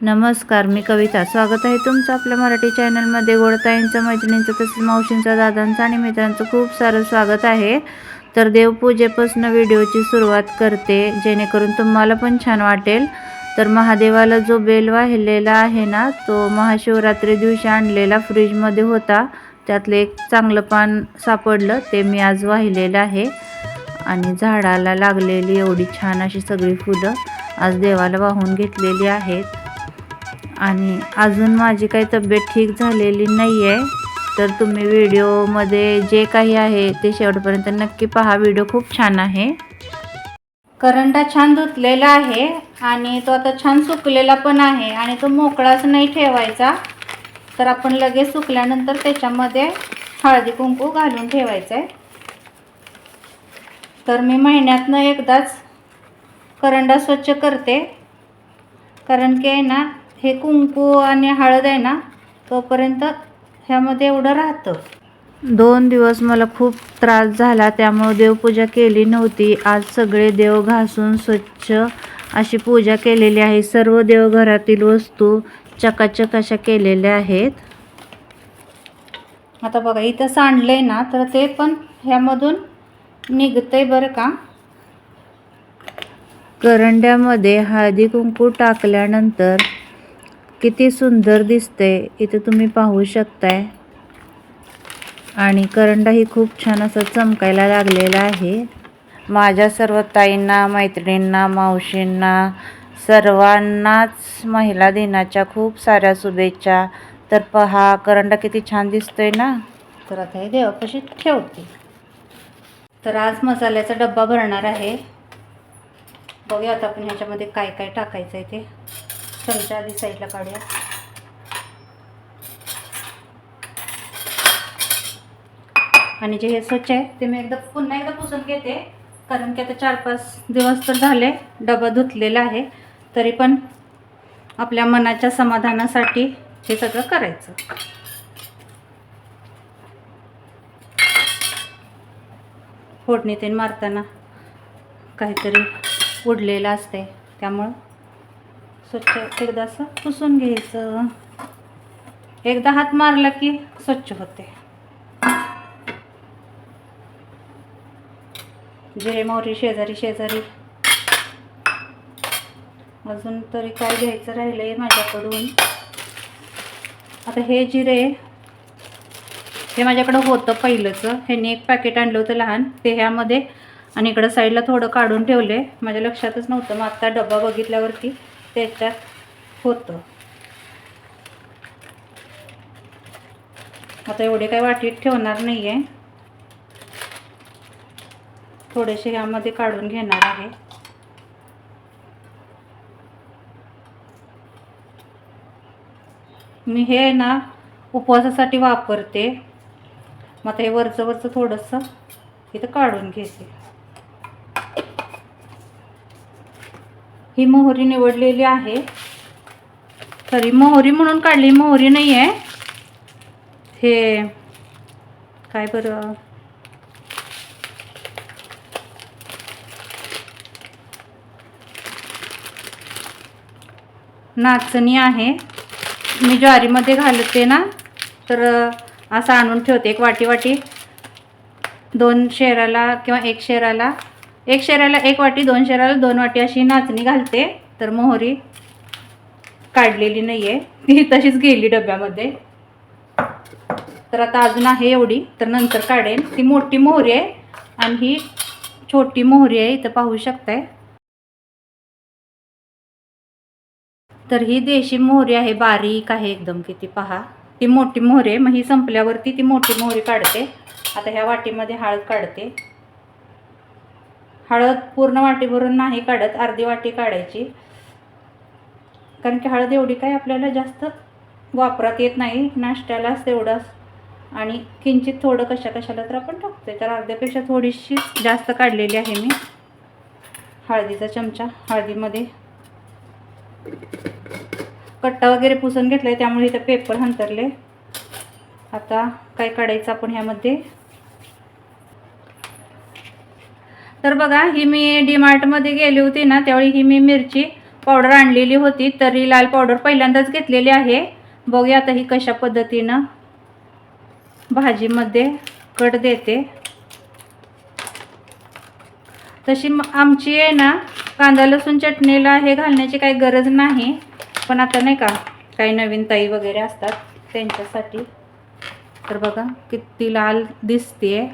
नमस्कार मी कविता. स्वागत आहे तुमचं आपल्या मराठी चॅनलमध्ये. गोडताईंचं मैत्रिणींचं तसंच मावशींचं दादांचं आणि मित्रांचं खूप सारं स्वागत आहे. तर देवपूजेपासून व्हिडिओची सुरुवात करते जेणेकरून तुम्हाला पण छान वाटेल. तर महादेवाला जो बेल वाहिलेला आहे ना तो महाशिवरात्री दिवशी आणलेला फ्रीजमध्ये होता. त्यातलं एक चांगलं पान सापडलं ते मी आज वाहिलेलं आहे. आणि झाडाला लागलेली एवढी छान अशी सगळी फुलं आज देवाला वाहून घेतलेली आहेत. आणि अजून माझी काही तब्येत ठीक झालेली नाही आहे तर तुम्ही व्हिडिओमध्ये जे काही आहे ते शेवटपर्यंत नक्की पहा. व्हिडिओ खूप छान आहे. करंडा छान धुतलेला आहे आणि तो आता छान सुकलेला पण आहे आणि तो मोकळाच नाही ठेवायचा. तर आपण लगेच सुकल्यानंतर त्याच्यामध्ये हळदी कुंकू घालून ठेवायचं आहे तर मी महिन्यातनं एकदाच करंडा स्वच्छ करते. कारण की आहे ना हे कुंकू आणि हळद आहे ना तोपर्यंत ह्यामध्ये एवढं राहतं. दोन दिवस मला खूप त्रास झाला त्यामुळे देवपूजा केली नव्हती. आज सगळे देव घासून स्वच्छ अशी पूजा केलेली आहे. सर्व देवघरातील वस्तू चकाचक अशा केलेल्या आहेत. आता बघा इथं सांडलंय ना तर ते पण ह्यामधून निघतंय बरं का? करंड्यामध्ये हळदी कुंकू टाकल्यानंतर किती सुंदर दिसते. इथे तुम्ही पाहू शकताय. आणि करंडा ही खूप छान असं चमकायला लागलेला आहे. माझ्या सर्व ताईंना मैत्रिणींना मावशींना सर्वांनाच महिला दिनाच्या खूप साऱ्या शुभेच्छा. तर पहा करंडा किती छान दिसतोय ना. तर आता हे देवापाशी ठेवते. तर आज मसाल्याचा डब्बा भरणार आहे. बघूया आता आपण ह्याच्यामध्ये काय काय टाकायचं आहे ते. चमचा आधी साईडला काढूया. आणि जे हे स्वच्छ आहे ते मी एकदा पुन्हा एकदा पुसून घेते कारण की आता चार पाच दिवस तर झाले डबा धुतलेला आहे तरी पण आपल्या मनाच्या समाधानासाठी हे सगळं करायचं. फोडणी मारताना काहीतरी उडलेलं असते त्यामुळं स्वच्छ एकदा असं पुसून घ्यायचं. एकदा हात मारला की स्वच्छ होते. जिरे मोहरी शेजारी शेजारी. अजून तरी काय घ्यायचं राहिलं आहे माझ्याकडून? आता हे जिरे हे माझ्याकडं होतं पहिलंचं. ह्यांनी एक पॅकेट आणलं होतं लहान. ते ह्यामध्ये आणि इकडं साईडला थोडं काढून ठेवले. माझ्या लक्षातच नव्हतं. मग आत्ता डबा बघितल्यावरती त्याच्यात होतं. आता एवढे काही वाटीत ठेवणार नाही आहे थोडेसे ह्यामध्ये काढून घेणार आहे. मी हे ना उपवासासाठी वापरते. मग आता हे वरचं वरचं थोडंसं इथं काढून घेते. ही मोहरी निवडलेली आहे. सॉरी मोहरी म्हणून काढली मोहरी नाही आहे हे काय बरं? नाचणी आहे. मी ज्वारीमध्ये घालते ना तर असं आणून ठेवते एक वाटी वाटी दोन शेराला किंवा एक शेराला. एक शेराला एक वाटी दोन शेराला दोन वाटी अशी नाचणी घालते. तर मोहरी काढलेली नाही आहे ती तशीच गेली डब्यामध्ये. तर आता अजून आहे एवढी. तर नंतर काढेन. ती मोठी मोहरी आहे आणि ही छोटी मोहरी आहे. इथं पाहू शकताय. तर ही देशी मोहरी आहे. बारीक आहे एकदम. किती पहा. ती मोठी मोहरी आहे. मग ही संपल्यावरती ती मोठी मोहरी काढते. आता ह्या वाटीमध्ये हळद काढते. हळद पूर्ण वाटी भरून नाही काढत अर्धी वाटी काढायची. कारण की हळद एवढी काही आपल्याला जास्त वापरात येत नाही नाश्त्यालाच तेवढंच. आणि किंचित थोडं कशा कशाला तर आपण टाकते तर अर्ध्यापेक्षा थोडीशी जास्त काढलेली आहे मी. हळदीचा चमचा हळदीमध्ये. कट्टा वगैरे पुसून घेतला आहे त्यामुळे इथं पेपर हंतरले. आता काय काढायचं आपण ह्यामध्ये? तर बघा ही मी डीमार्टमध्ये गेली होती ना त्यावेळी ही मी मिरची पावडर आणलेली होती. तरी लाल पावडर पहिल्यांदाच घेतलेली आहे. बघूया आता ही कशा पद्धतीनं भाजीमध्ये कट देते. तशी आमची आहे ना कांदा लसूण चटणीला हे घालण्याची काही गरज नाही. पण आता नाही का काही नवीन ताई वगैरे असतात त्यांच्यासाठी. तर बघा किती लाल दिसते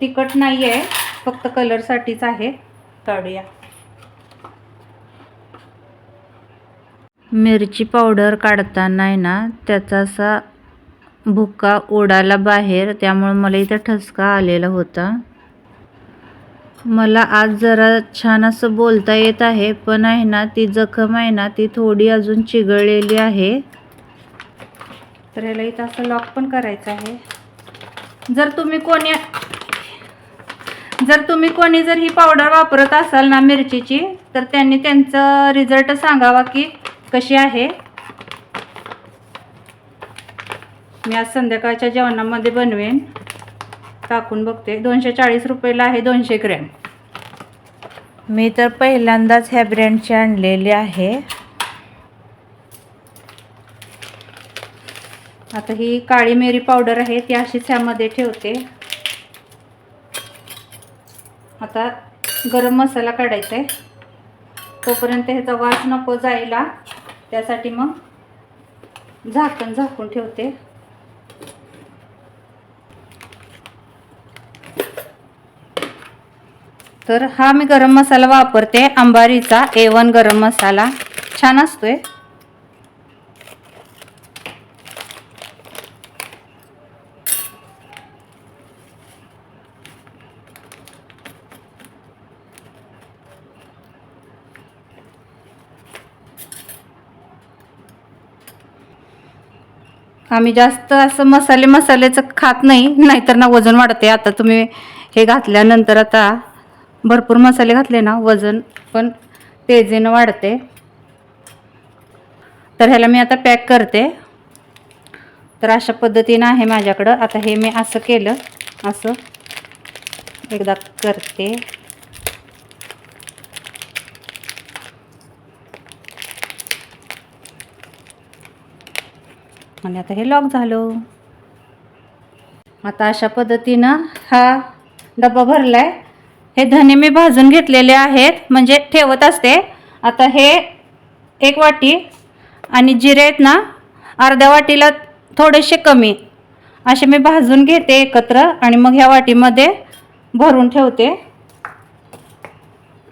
तिखट नाही आहे फक्त कलरसाठीच आहे. काढूया. मिरची पावडर काढताना आहे ना त्याचा असा भुका उडाला बाहेर त्यामुळे मला इथं ठसका आलेला होता. मला आज जरा छान असं बोलता येत आहे पण आहे ना ती जखम आहे ना ती थोडी अजून चिघळलेली आहे. तर ह्याला इथं असं लॉक पण करायचं आहे. जर तुम्ही कोणी जर तुम्ही कोणी जर ही पावडर वापरत असाल ना मिरचीची तर त्यांनी त्यांचं रिझल्ट सांगावा की कशी आहे. मी आज संध्याकाळच्या जेवणामध्ये बनवेन. टाकून बघते. दोनशे चाळीस रुपयाला आहे दोनशे ग्रॅम. मी तर पहिल्यांदाच ह्या ब्रँडची आणलेली आहे. आता ही काळी मिरी पावडर आहे ती अशीच ह्यामध्ये ठेवते. आता गरम मसाला काढायचा आहे तोपर्यंत ह्याचा वास नको जायला. त्यासाठी मग झाकण झाकून ठेवते. तर हा मी गरम मसाला वापरते. अंबारीचा ए वन गरम मसाला. छान असतोय. आम्ही जास्त असं मसाले मसाल्याचं खात नाही नाहीतर ना वजन वाढते. आता तुम्ही हे घातल्यानंतर आता भरपूर मसाले घातले ना वजन पण तेजीनं वाढते. तर ह्याला मी आता पॅक करते. तर अशा पद्धतीनं आहे माझ्याकडं. आता हे मी असं केलं. असं एकदा करते. आणि आता हे लॉक झालं. आता अशा पद्धतीनं हा डबा भरला आहे हे धने मी भाजून घेतलेले आहेत म्हणजे ठेवत असते. आता हे एक वाटी आणि जिरे आहेत ना अर्ध्या वाटीला थोडेसे कमी. असे मी भाजून घेते एकत्र आणि मग ह्या वाटीमध्ये भरून ठेवते.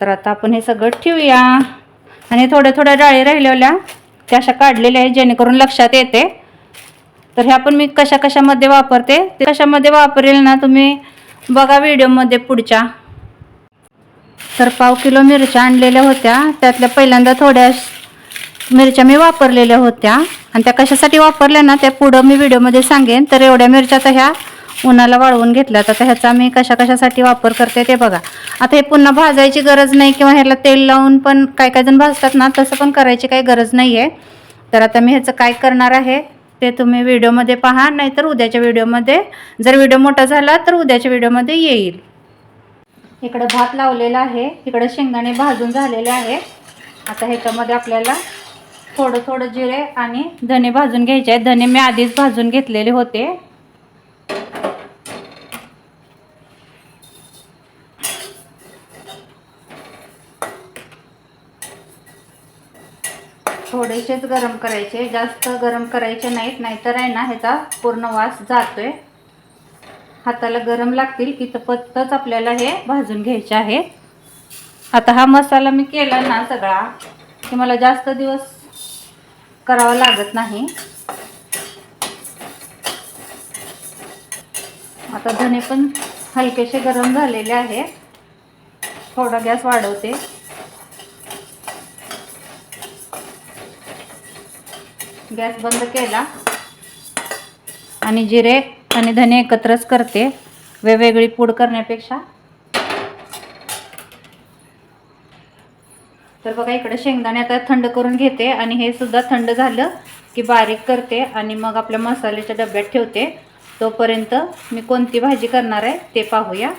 तर आता आपण हे सगळं ठेवूया. आणि थोड्या थोड्या डाळी राहिलेल्या त्या अशा काढलेल्या आहेत जेणेकरून लक्षात येते. तर ह्या पण मी कशा कशामध्ये वापरते ते कशामध्ये वापरेल ना तुम्ही बघा व्हिडिओमध्ये पुढच्या. तर पाव किलो मिरच्या आणलेल्या होत्या त्यातल्या पहिल्यांदा थोड्या मिरच्या मी वापरलेल्या होत्या. आणि त्या कशासाठी वापरल्या ना त्या पुढं मी व्हिडिओमध्ये सांगेन. तर एवढ्या मिरच्या तर ह्या उन्हाला वाळवून घेतल्या तर ह्याचा मी कशा कशासाठी वापर करते ते बघा. आता हे पुन्हा भाजायची गरज नाही किंवा ह्याला तेल लावून पण काय काय जण भाजतात ना तसं पण करायची काही गरज नाही आहे तर आता मी ह्याचं काय करणार आहे ते तुम्ही व्हिडिओमध्ये पहा नाहीतर उद्याच्या व्हिडिओमध्ये जर व्हिडिओ मोठा झाला तर उद्याच्या व्हिडिओमध्ये येईल. इकडं भात लावलेला आहे इकडं शेंगदाणे भाजून झालेले आहे. आता ह्याच्यामध्ये आपल्याला थोडं थोडं जिरे आणि धने भाजून घ्यायचे आहेत. धने मी आधीच भाजून घेतलेले होते. थोडेसेच गरम करायचे. जास्त गरम करायचे नाहीत नाहीतर आहे ना ह्याचा पूर्ण वास जातोय. हाताला गरम लागतील इथपतच आपल्याला हे भाजून घ्यायचे आहे. आता हा मसाला मी केला ना सगळा की मला जास्त दिवस करावा लागत नाही. आता धने पण हलकेसे गरम झालेले आहे. थोडा गॅस वाढवते. गॅस बंद केला. आणि जिरे आणि धने एकत्रच करते. वेगवेगळी पूड करण्यापेक्षा. तर बघा इकडे शेंगदाणे आता थंड करून घेते. आणि हे सुद्धा थंड झालं की बारीक करते. आणि मग आपल्या मसाल्याच्या डब्यात ठेवते. तोपर्यंत मी कोणती भाजी करणार आहे ते पाहूया.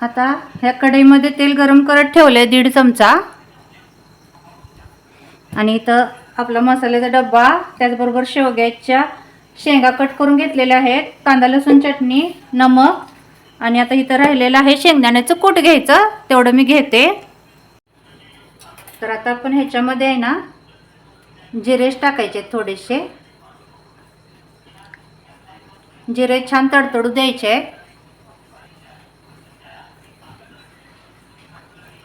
आता ह्या कढईमध्ये तेल गरम करत ठेवलं आहे दीड चमचा. आणि इथं आपला मसाल्याचा डब्बा त्याचबरोबर शेवग्याच्या शेंगा कट करून घेतलेल्या आहेत. कांदा लसूण चटणी नमक. आणि आता इथं राहिलेलं आहे शेंगदाण्याचं कूट घ्यायचं. तेवढं मी घेते. तर आता आपण ह्याच्यामध्ये आहे ना जिरेच टाकायचे आहेत थोडेसे. जिरे छान तडतडू द्यायचे आहेत.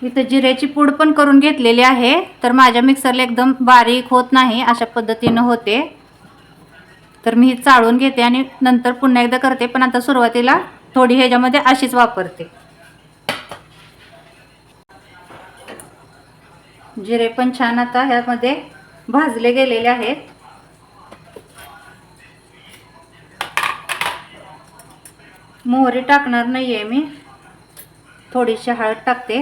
इथं जिऱ्याची पूड पण करून घेतलेली आहे. तर माझ्या मिक्सरला एकदम बारीक होत नाही अशा पद्धतीनं होते. तर मी ही चाळून घेते आणि नंतर पुन्हा एकदा करते पण आता सुरुवातीला थोडी ह्याच्यामध्ये अशीच वापरते. जिरे पण छान आता ह्यामध्ये भाजले गेलेले आहेत. मोहरी टाकणार नाही आहे मी. थोडीशी हळद टाकते.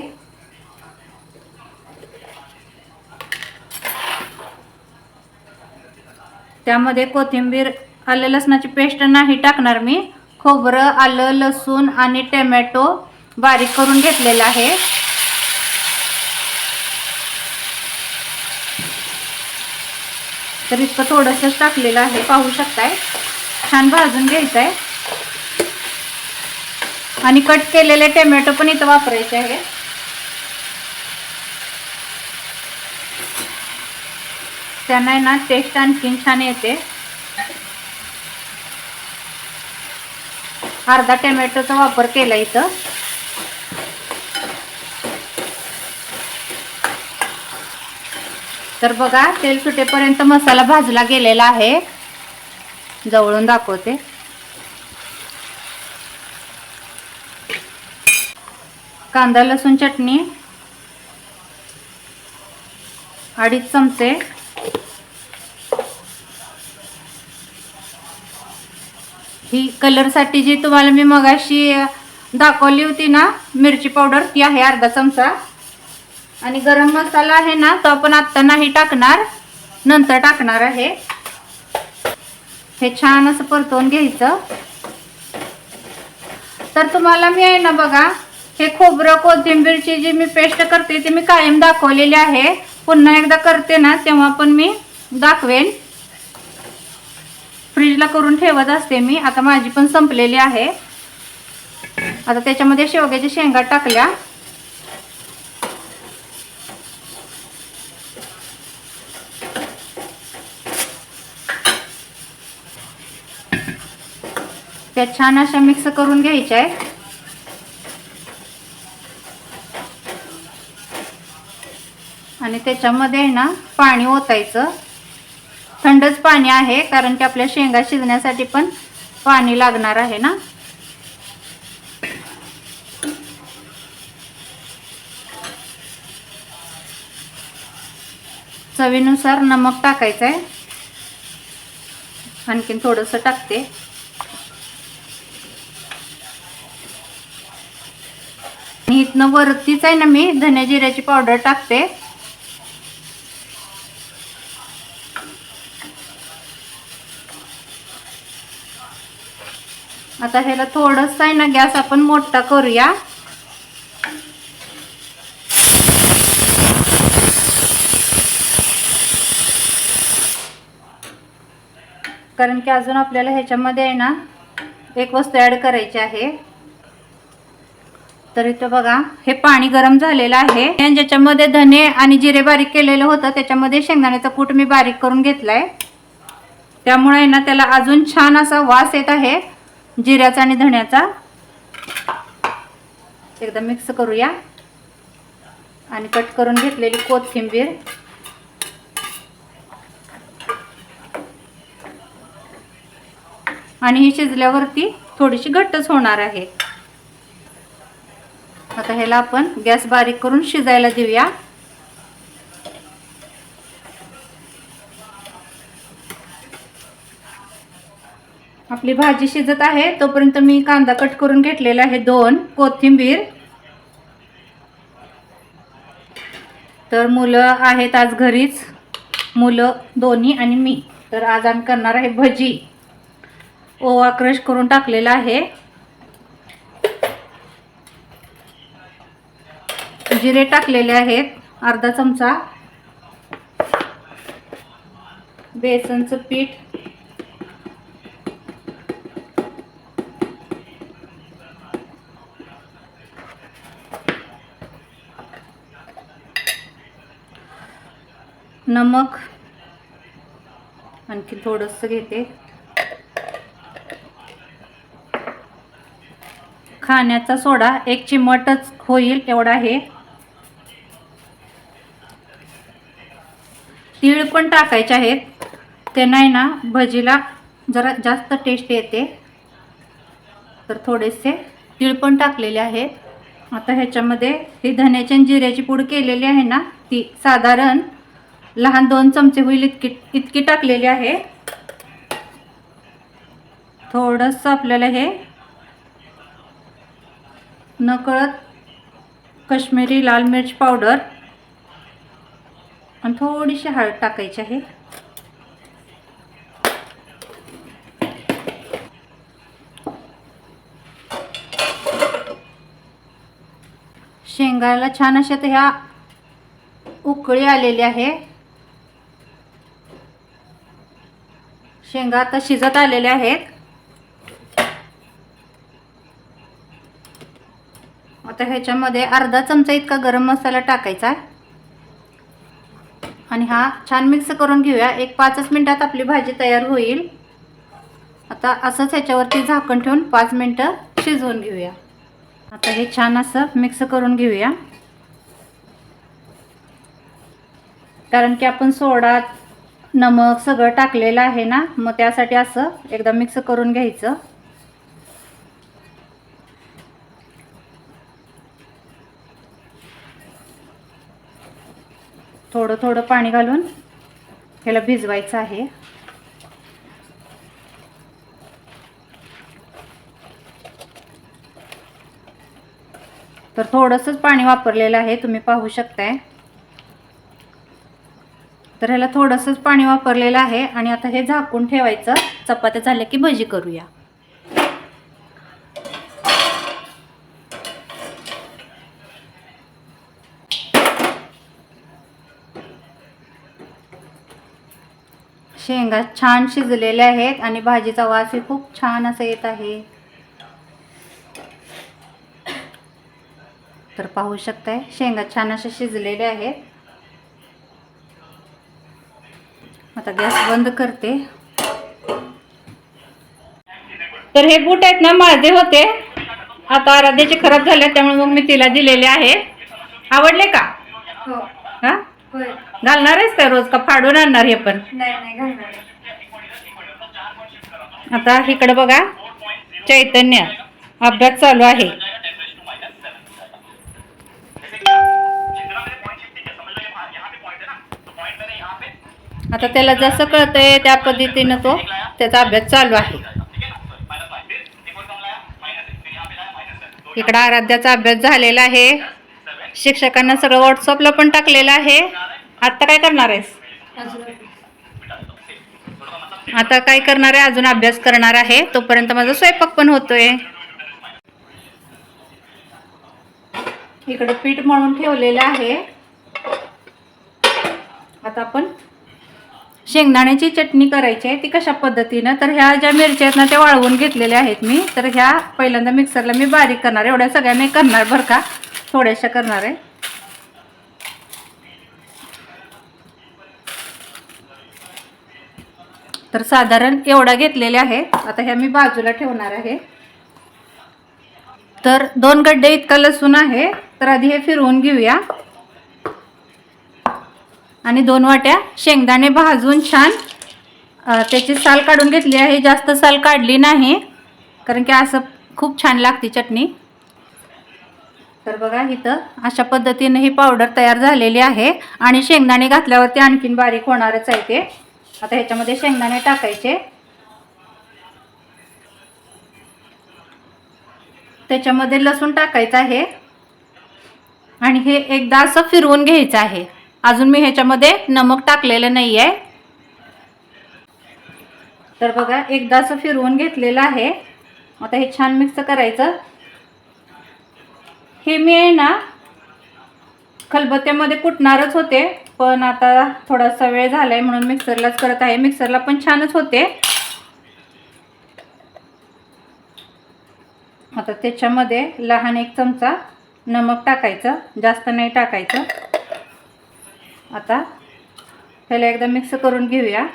त्यामध्ये कोथिंबीर आलं लसणाची पेस्ट नाही टाकणार मी. खोबरं आलं लसूण आणि टमॅटो बारीक करून घेतलेलं आहे. तर इतकं थोडंसंच टाकलेलं आहे. पाहू शकताय? छान भाजून घ्यायचं आहे आणि कट केलेले टोमॅटो पण इथं वापरायचे आहे. त्यांना आहे ना टेस्ट आणखीन छान येते. अर्धा टोमॅटोचा वापर केला इथं. तर बघा तेल सुटेपर्यंत मसाला भाजला गेलेला आहे. जवळून दाखवते. कांदा लसूण चटणी अडीच चमचे. ही कलरसाठी जी तुम्हाला मी मगाशी दाखवली होती ना मिरची पावडर ती आहे अर्धा चमचा. आणि गरम मसाला आहे ना तो आपण आत्ता नाही टाकणार नंतर टाकणार आहे. हे छान असं परतवून घ्यायचं. तर तुम्हाला मी आहे ना बघा हे खोबरं कोथिंबीरची जी मी पेस्ट करते ती मी कायम दाखवलेली आहे. पुन्हा एकदा करते ना तेव्हा पण मी दाखवेन. फ्रीजला करून ठेवत असते मी. आता माझी पण संपलेली आहे. आता त्याच्यामध्ये शेवग्याच्या शेंगा टाकल्या. त्या छान अशा मिक्स करून घ्यायच्या आहे आणि त्याच्यामध्ये आहे ना पाणी ओतायचं. थंडच पाणी आहे कारण की आपल्या शेंगा शिजण्यासाठी पण पाणी लागणार आहे ना? चवीनुसार नमक टाकायचं आहे आणखीन थोडंसं टाकते. इथनं वरतीच आहे ना मी धने जिऱ्याची पावडर टाकते. आता ह्याला थोडंसं आहे ना गॅस आपण मोठा करूया. कारण की अजून आपल्याला ह्याच्यामध्ये आहे ना एक वस्तू ॲड करायची आहे. तर इथं बघा हे पाणी गरम झालेलं आहे. आणि ज्याच्यामध्ये धने आणि जिरे बारीक केलेलं होतं त्याच्यामध्ये शेंगदाण्याचा कूट मी बारीक करून घेतलाय. त्यामुळे आहे ना त्याला अजून छान असा वास येत आहे. जिऱ्याचा आणि धण्याचा. एकदा मिक्स करूया. आणि कट करून घेतलेली कोथिंबीर. आणि ही शिजल्यावरती थोडीशी घट्टच होणार आहे. आता ह्याला आपण गॅस बारीक करून शिजायला देऊया. आपली भाजी शिजत आहे तोपर्यंत मी कांदा कट करून घेतलेला आहे दोन कोथिंबीर. तर मुलं आहेत आज घरीच मुलं दोन्ही आणि मी. तर आज आम्ही करणार आहे भजी. ओवा क्रश करून टाकलेला आहे. जिरे टाकलेले आहेत अर्धा चमचा. बेसनचं पीठ. नमक. आणखी थोडंसं घेते. खाण्याचा सोडा एक चिमटच होईल एवढा आहे. तीळ पण टाकायचे आहेत. ते नाही ना भजीला जरा जास्त टेस्ट येते. तर थोडेसे तीळ पण टाकलेले आहेत. आता ह्याच्यामध्ये ही धन्याची आणि जिऱ्याची पूड केलेली आहे ना ती साधारण लहान दोन चमचे होईल इतकी इतकी टाकलेली आहे. थोडंसं आपल्याला हे नकळत कश्मीरी लाल मिर्च पावडर आणि थोडीशी हळद टाकायची आहे. शेंगाला छान अशा तर ह्या उकळी आलेली आहे शेंगा आता शिजत आलेल्या आहेत. आता ह्याच्यामध्ये अर्धा चमचा इतका गरम मसाला टाकायचा आहे. आणि हा छान मिक्स करून घेऊया. एक पाचच मिनटात आपली भाजी तयार होईल. आता असंच ह्याच्यावरती झाकण ठेवून पाच मिनटं शिजवून घेऊया. आता हे छान असं मिक्स करून घेऊया. कारण की आपण सोडा नमक सगळं टाकलेलं आहे ना मग त्यासाठी असं एकदा मिक्स करून घ्यायचं. थोडं थोडं पाणी घालून ह्याला भिजवायचं आहे. तर थोडंसंच पाणी वापरलेलं आहे तुम्ही पाहू शकताय. तर ह्याला थोडंसंच पाणी वापरलेलं आहे आणि आता हे झाकून ठेवायचं. चपात्या झाल्या की भजी करूया. शेंगा छान शिजलेल्या आहेत आणि भाजीचा वासही खूप छान असा येत आहे. तर पाहू शकताय शेंगा छान अशा शिजलेल्या आहेत. आता गॅस बंद करते. तर हे बूट आहेत ना माझे होते. आता आराध्याचे खराब झाले त्यामुळे मग मी तिला दिलेले आहे. आवडले का? हो. हा? घालणार आहेस का रोज? का फाडून आणणार हे पण? आता इकडे बघा चैतन्य. अभ्यास चालू आहे. आता त्याला जसं कळतंय त्या पद्धतीनं तो त्याचा अभ्यास चालू आहे. इकडं आराध्याचा अभ्यास झालेला आहे. शिक्षकांना सगळं व्हॉट्सअपला पण टाकलेलं आहे. आत्ता काय करणार आहेस? आता काय करणार आहे? अजून अभ्यास करणार आहे. तोपर्यंत माझा स्वयंपाक पण होतोय. इकडे पीठ मळून ठेवलेलं आहे. आता आपण शेंगदाण्याची चटणी करायची आहे ती कशा पद्धतीनं? तर ह्या ज्या मिरच्या आहेत ना त्या वाळवून घेतलेल्या आहेत मी. तर ह्या पहिल्यांदा मिक्सरला मी बारीक करणार आहे. एवढ्या सगळ्या मी करणार बरं का? थोड्याशा करणार आहे. तर साधारण एवढा घेतलेल्या आहेत. आता ह्या मी बाजूला ठेवणार आहे. तर दोन गड्डे इतका लसूण आहे. तर आधी हे फिरवून घेऊया. आणि दोन वाट्या शेंगदाणे भाजून छान त्याची साल काढून घेतली आहे. जास्त साल काढली नाही कारण की असं खूप छान लागते चटणी. तर बघा इथं अशा पद्धतीने ही पावडर तयार झालेली आहे. आणि शेंगदाणे घातल्यावरती आणखीन बारीक होणारच आहे ते. आता ह्याच्यामध्ये शेंगदाणे टाकायचे. त्याच्यामध्ये लसूण टाकायचं आहे. आणि हे एकदा असं फिरवून घ्यायचं आहे. अजून मी ह्याच्यामध्ये नमक टाकलेलं नाही आहे तर बघा एकदा असं फिरवून घेतलेलं आहे. आता हे छान मिक्स करायचं. हे मी आहे ना खलबत्त्यामध्ये कुटणारच होते पण आता थोडासा वेळ झालाय म्हणून मिक्सरलाच करत आहे. मिक्सरला पण छानच होते. आता त्याच्यामध्ये लहान एक चमचा नमक टाकायचं जास्त नाही टाकायचं. आता ह्याला एकदा मिक्स करून घेऊया.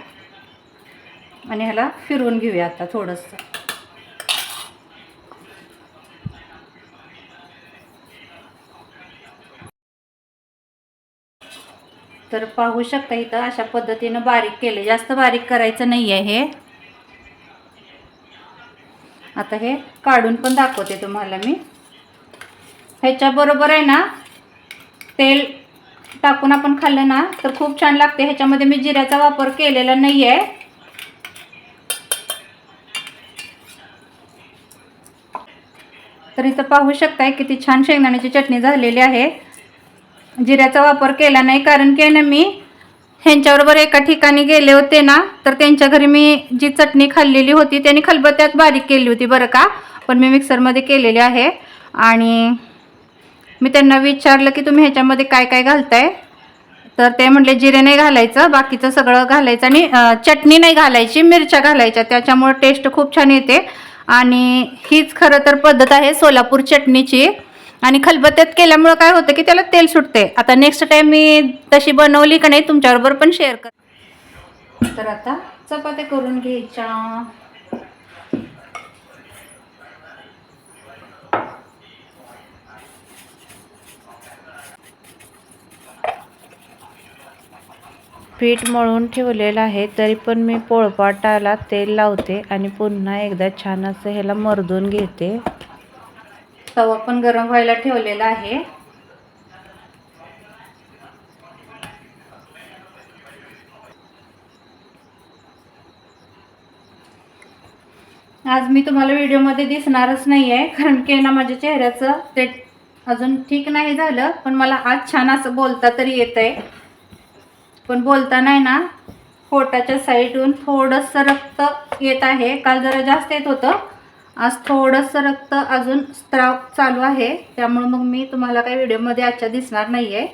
आणि ह्याला फिरवून घेऊया आता थोडंसं. तर पाहू शकता इथं अशा पद्धतीनं बारीक केलं. जास्त बारीक करायचं नाही आहे हे. आता हे काढून पण दाखवते तुम्हाला मी. ह्याच्याबरोबर आहे ना तेल टाकून आपण खाल्लं ना तर खूप छान लागते. ह्याच्यामध्ये मी जिऱ्याचा वापर केलेला नाही आहे तर इथं पाहू शकताय किती छान शेंगदाण्याची चटणी झालेली आहे. जिऱ्याचा वापर केला नाही कारण की ना मी ह्यांच्याबरोबर एका ठिकाणी गेले होते ना तर त्यांच्या घरी मी जी चटणी खाल्लेली होती त्यांनी खलबत्त्यात बारीक केली होती बरं का? पण मी मिक्सरमध्ये केलेली आहे. आणि मी त्यांना विचारलं की तुम्ही ह्याच्यामध्ये काय काय घालताय? तर ते म्हटले जिरे नाही घालायचं बाकीचं सगळं घालायचं आणि चटणी नाही घालायची मिरच्या घालायच्या. त्याच्यामुळे टेस्ट खूप छान येते. आणि हीच खरं तर पद्धत आहे सोलापूर चटणीची. आणि खलबत्त्यात केल्यामुळं काय होतं की त्याला तेल सुटते. आता नेक्स्ट टाईम मी तशी बनवली का नाही तुमच्याबरोबर पण शेअर कर तर आता चपात्या करून घ्यायच्या. पीठ मळून ठेवलेलं आहे तरी पण मी पोळपाटाला तेल लावते आणि पुन्हा एकदा छान असं ह्याला मर्दून घेते. तवा पण गरम व्हायला ठेवलेला आहे. आज मी तुम्हाला व्हिडिओमध्ये दिसणारच नाही आहे कारण की ना माझ्या चेहऱ्याचं ते अजून ठीक नाही झालं पण मला आज छान असं बोलता तरी येत आहे पण बोलताना ना पोटाच्या साईडून थोडंसं रक्त येत आहे. काल जरा जास्त येत होतं. आज थोडंसं रक्त अजून स्त्राव चालू आहे. त्यामुळे मग मी तुम्हाला काही व्हिडिओमध्ये आजच्या दिसणार नाही आहे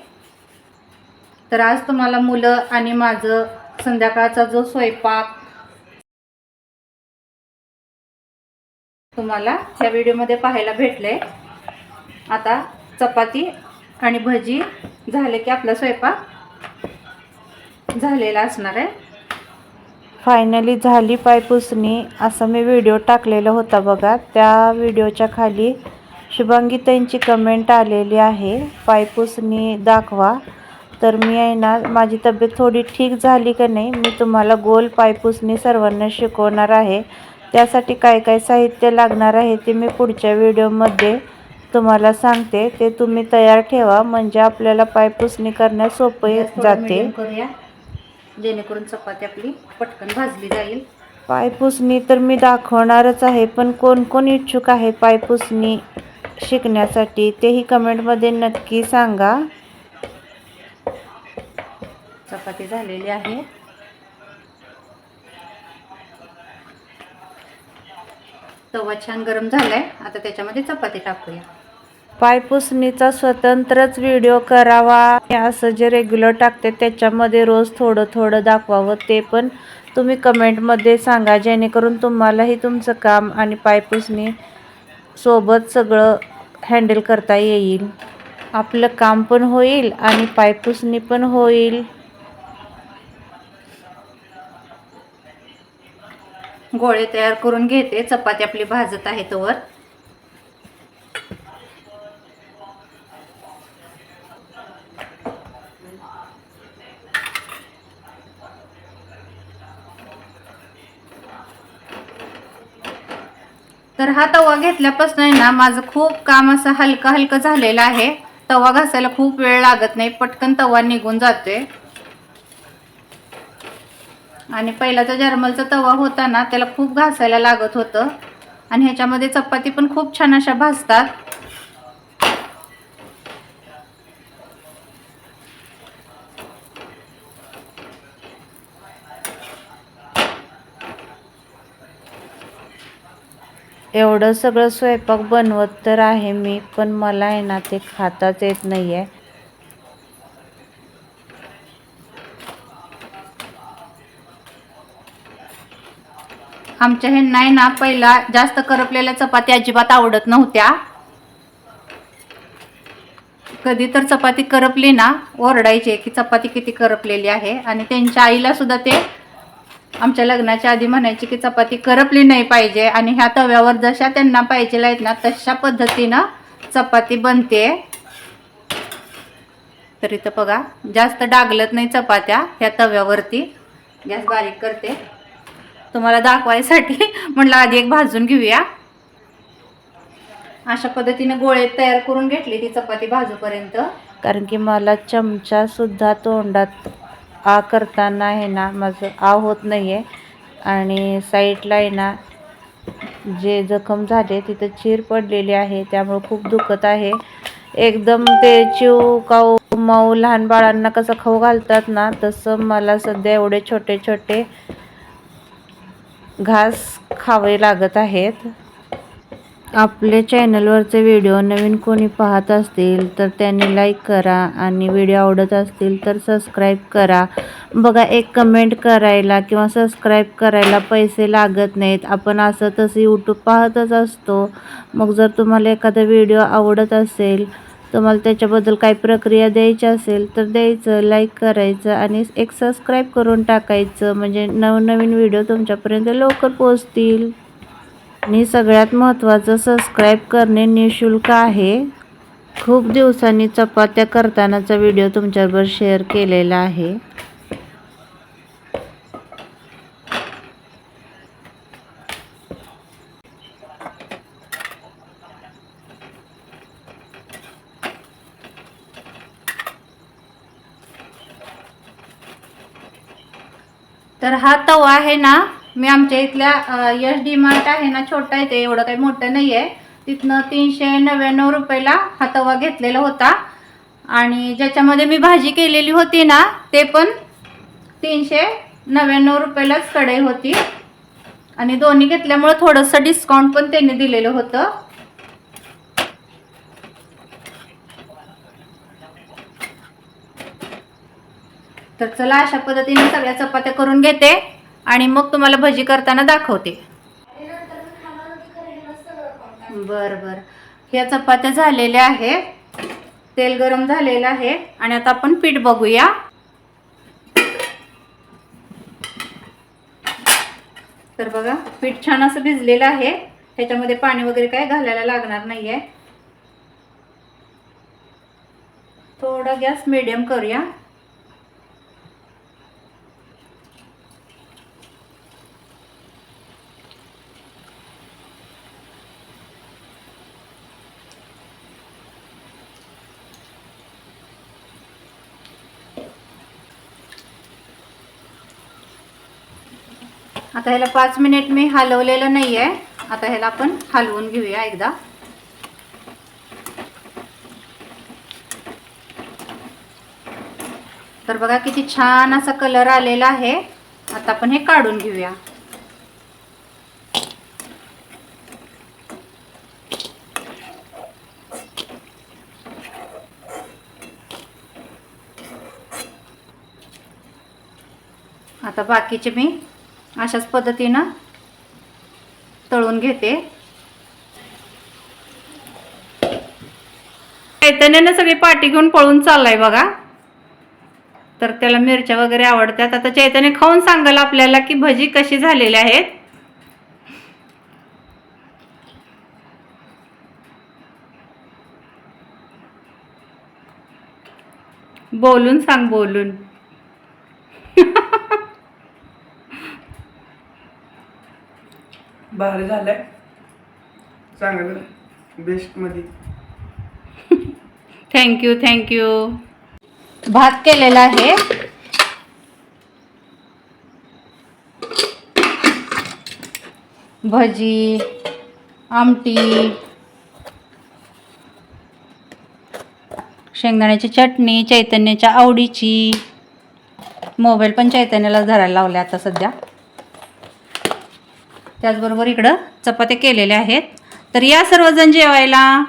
तर आज तुम्हाला मुलं आणि माझं संध्याकाळचा जो स्वयंपाक तुम्हाला या व्हिडिओमध्ये पाहायला भेटले. आता चपाती आणि भजी झाले की आपला स्वयंपाक. झालेला असणार आहे. फायनली झाली पायपुसणी असं मी व्हिडिओ टाकलेला होता बघा. त्या व्हिडिओच्या खाली शुभांगीताईंची कमेंट आलेली आहे. पायपुसणी दाखवा. तर मी आहे ना माझी तब्येत थोडी ठीक झाली का नाही मी तुम्हाला गोल पायपुसणी सर्वांना शिकवणार आहे. त्यासाठी काय काय साहित्य लागणार आहे ते मी पुढच्या व्हिडिओमध्ये तुम्हाला सांगते. ते तुम्ही तयार ठेवा. म्हणजे आपल्याला पायपुसणी करण्यास सोपे जाते. जेणेकरून चपाती आपली पटकन भाजली जाईल. पायपुसणी तर मी दाखवणारच आहे पण कोण कोण इच्छुक आहे पायपुसणी शिकण्यासाठी तेही कमेंटमध्ये नक्की सांगा. चपाती झालेली आहे. तवा छान गरम झालाय. आता त्याच्यामध्ये चपाती टाकूया. पायपुसणीचा स्वतंत्रच व्हिडिओ करावा. हे असं जे रेग्युलर टाकते त्याच्यामध्ये रोज थोडं थोडं दाखवावं. ते पण तुम्ही कमेंटमध्ये सांगा जेणेकरून तुम्हालाही तुमचं काम आणि पायपुसणी सोबत सगळं हँडल करता येईल. आपलं काम पण होईल आणि पायपुसणी पण होईल. गोळे तयार करून घेते. चपाती आपली भाजत आहे तोवर. तर हा तवा घेतल्यापासून आहे ना माझं खूप काम असं हलकं हलकं झालेलं आहे. तवा घासायला खूप वेळ लागत नाही पटकन तवा निघून जातोय. आणि पहिलाचा जर्मलचा तवा होता ना त्याला खूप घासायला लागत होतं. आणि ह्याच्यामध्ये चपाती पण खूप छान अशा भाजतात. एवढं सगळं स्वयंपाक बनवत तर आहे मी पण मला आहे ना ते खाताच येत नाही आहे आमच्या हे नाही ना पहिला जास्त करपलेल्या चपाती अजिबात आवडत नव्हत्या. कधी तर चपाती करपली ना ओरडायचे की चपाती किती करपलेली आहे. आणि त्यांच्या आईला सुद्धा ते आमच्या लग्नाच्या आधी म्हणायची की चपाती करपली नाही पाहिजे आणि ह्या तव्यावर जशा त्यांना पाहिजे आहेत ना तशा पद्धतीनं चपाती बनते. तर इथं बघा जास्त डागलत नाही चपात्या ह्या तव्यावरती. गॅस बारीक करते. तुम्हाला दाखवायसाठी म्हटलं आधी एक भाजून घेऊया. अशा पद्धतीने गोळे तयार करून घेतली ती चपाती भाजूपर्यंत. कारण की मला चमचा सुद्धा तोंडात आ करताना आहे ना माझं आ होत नाही आहे आणि साईडला आहे ना जे जखम झाले तिथं चीर पडलेली आहे त्यामुळे खूप दुखत आहे. एकदम ते चिव काऊ माऊ लहान बाळांना कसं खाऊ घालतात ना तसं मला सध्या एवढे छोटे छोटे घास खावे लागत आहेत. आपल्या चॅनलवरचे व्हिडिओ नवीन कोणी पाहत असतील तर त्यांनी लाईक करा आणि व्हिडिओ आवडत असतील तर सबस्क्राईब करा. बघा एक कमेंट करायला किंवा सबस्क्राईब करायला पैसे लागत नाहीत. आपण असं तसं यूट्यूब पाहतच असतो. मग जर तुम्हाला एखादा व्हिडिओ आवडत असेल तुम्हाला त्याच्याबद्दल काही प्रक्रिया द्यायची असेल तर द्यायचं लाईक करायचं आणि एक सबस्क्राईब करून टाकायचं. म्हणजे नवनवीन व्हिडिओ तुमच्यापर्यंत लवकर पोचतील आणि सगळ्यात महत्त्वाचं सबस्क्राईब करणे निशुल्क आहे. खूप दिवसांनी चपात्या करतानाचा व्हिडिओ तुमच्याबरोबर शेअर केलेला आहे. तर हा तवा आहे ना मी आमच्या इथल्या यश डी मार्ट आहे ना छोटा आहे ते एवढं काही मोठं नाही आहे. तिथनं तीनशे नव्याण्णव रुपयाला हा तवा घेतलेला होता. आणि ज्याच्यामध्ये मी भाजी केलेली होती ना ते पण तीनशे नव्याण्णव रुपयालाच कढई होती. आणि दोन्ही घेतल्यामुळं थोडंसं डिस्काउंट पण त्यांनी दिलेलं होतं. तर चला अशा पद्धतीने सगळ्या चपात्या करून घेते. आणि मग तुम्हाला भजी करताना दाखवते. बर बर. ह्या चपात्या झालेल्या आहेत. तेल गरम झालेलं आहे. आणि आता आपण पीठ बघूया. तर बघा पीठ छान असं भिजलेलं आहे. ह्याच्यामध्ये पाणी वगैरे काय घालायला लागणार नाही आहे थोडा गॅस मिडियम करूया. आता ह्याला पाच मिनिट मी हलवलेलं नाही आहे आता ह्याला आपण हलवून घेऊया एकदा. तर बघा किती छान असा कलर आलेला आहे. आता आपण हे काढून घेऊया. आता बाकीचे मी अशाच पद्धतीनं तळून घेते. चैतन्यानं सगळी पाठी घेऊन पळून चाललाय बघा. तर त्याला मिरच्या वगैरे आवडतात. आता चैतन्य खाऊन सांगाल आपल्याला की भजी कशी झालेली आहेत. बोलून सांग बोलून. भारी झालंय. चांगलं बेस्टमध्ये. थँक्यू थँक्यू भात केलेला आहे. भजी आमटी शेंगदाण्याची चटणी चैतन्याच्या आवडीची. मोबाईल पण चैतन्याला धरायला लावले आता सध्या. त्याचबरोबर इकडं चपात्या केलेल्या आहेत. तर या सर्वजण जेवायला